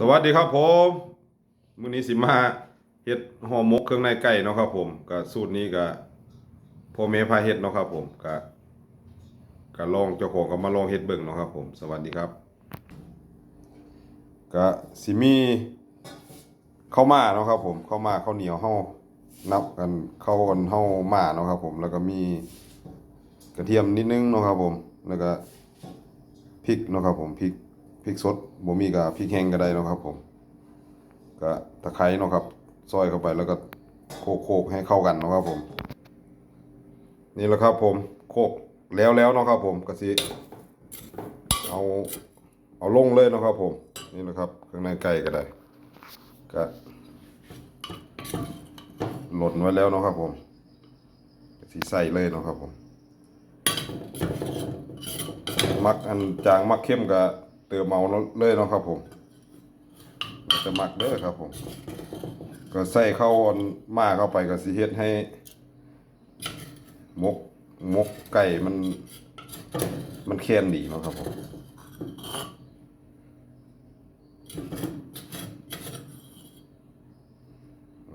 สวัสดีครับผมมื้อนี้สิมาเฮ็ดห่อหมกเครื่องในไก่เนาะครับ ผมก็สูตรนี้ก็พ่อแม่พาเฮ็ดเนาะครับ ผมก็ก็ลองเจ้าของก็มาลองเฮ็ดเบิ่งเนาะครับ ผม สวัสดีครับก็สิมีข้าวมาเนาะครับ ผมข้าวมาข้าวเหนียวเฮานับกันข้าวกันเฮามาเนาะครับ ผม แล้วก็มีกระเทียมนิดนึงเนาะครับ ผม แล้วก็พริกเนาะครับ ผมพริก พริกสดบ่มีก็พริกแห้งก็ได้นะครับผมก็ตะไคร้นะครับซอยเข้าไปแล้วก็โขกๆให้เข้ากันนะครับผม นี่แหละครับผมโขกแล้วแล้วนะครับผมก็สิเอาเอาลงเลยนะครับผมนี่แหละครับข้างในไก่ก็ได้ก็หล่นไว้แล้วนะครับผมก็สิใส่เลยนะครับผม มักอันจางมักเข้มก็เติมเอาเลยเนาะครับผมมันจะหมักเด้อครับผม ก็ใส่เข้าอันมาเข้าไปก็สิเฮ็ดให้มกมกไก่มัน มันแค้นดีเนาะครับผม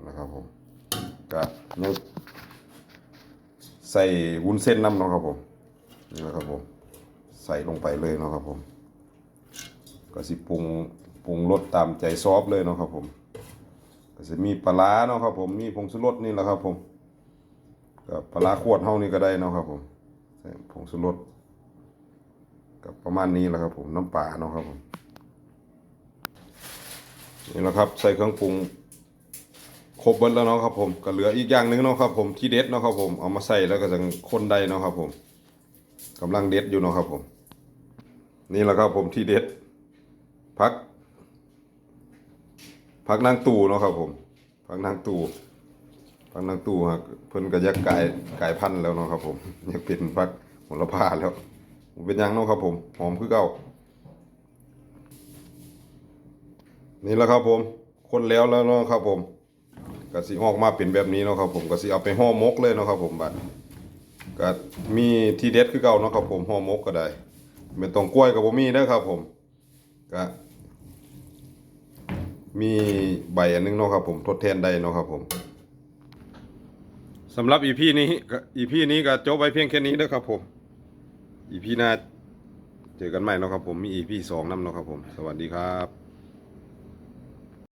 นะครับผมก็ยังใส่วุ้นเส้นน้ำเนาะครับผมนี่นะครับผม ใส่ลงไปเลยเนาะครับผม ก็สิปรุงปรุงรสตามใจซอฟเลยเนาะครับผม ก็จะมีปลาร้าเนาะครับผมมีผงชูรสนี่แหละครับผมก็ปลาร้าขวดเฮานี่ก็ได้เนาะครับผมใส่ผงชูรสกับประมาณนี้แหละครับผมน้ำปลาเนาะครับผมนี่แหละครับใส่เครื่องปรุงครบเบิดแล้วเนาะครับผมก็เหลืออีกอย่างหนึงเนาะครับผมที่เด็ดเนาะครับผมเอามาใส่แล้วก็จะคนได้เนาะครับผมกำลังเด็ดอยู่เนาะครับผม นี่แหละครับผมที่เด็ด พักพักนางตู่เนาะครับผมพักนางตู่พักนางตู่ฮะเพิ่นก็ยักกายกายพันธุ์แล้วเนาะครับ ผมยากเป็นพักโหระพาแล้วเป็นยังเนาะครับผมหอมคือเก่านี่แหละครับผม คนแล้วแล้วเนาะครับผมก็สิออกมาเป็นแบบนี้เนาะครับผมก็สิเอาไปห่อมกเลยเนาะครับผมบัดก็มีที่เด็ดคือเก่าเนาะครับผมห่อมกก็ได้ไม่ต้องกล้วยกับบ่มีเด้อครับผมก็ มีใบอันนึงเนาะครับผมทดแทนได้เนาะครับผมสำหรับอีพีนี้อีพีนี้ก็จบไว้เพียงแค่นี้นะครับผมอีพีหน้าเจอกันใหม่เนาะครับผมมีอีพีสองน้ำเนาะครับผม สวัสดีครับ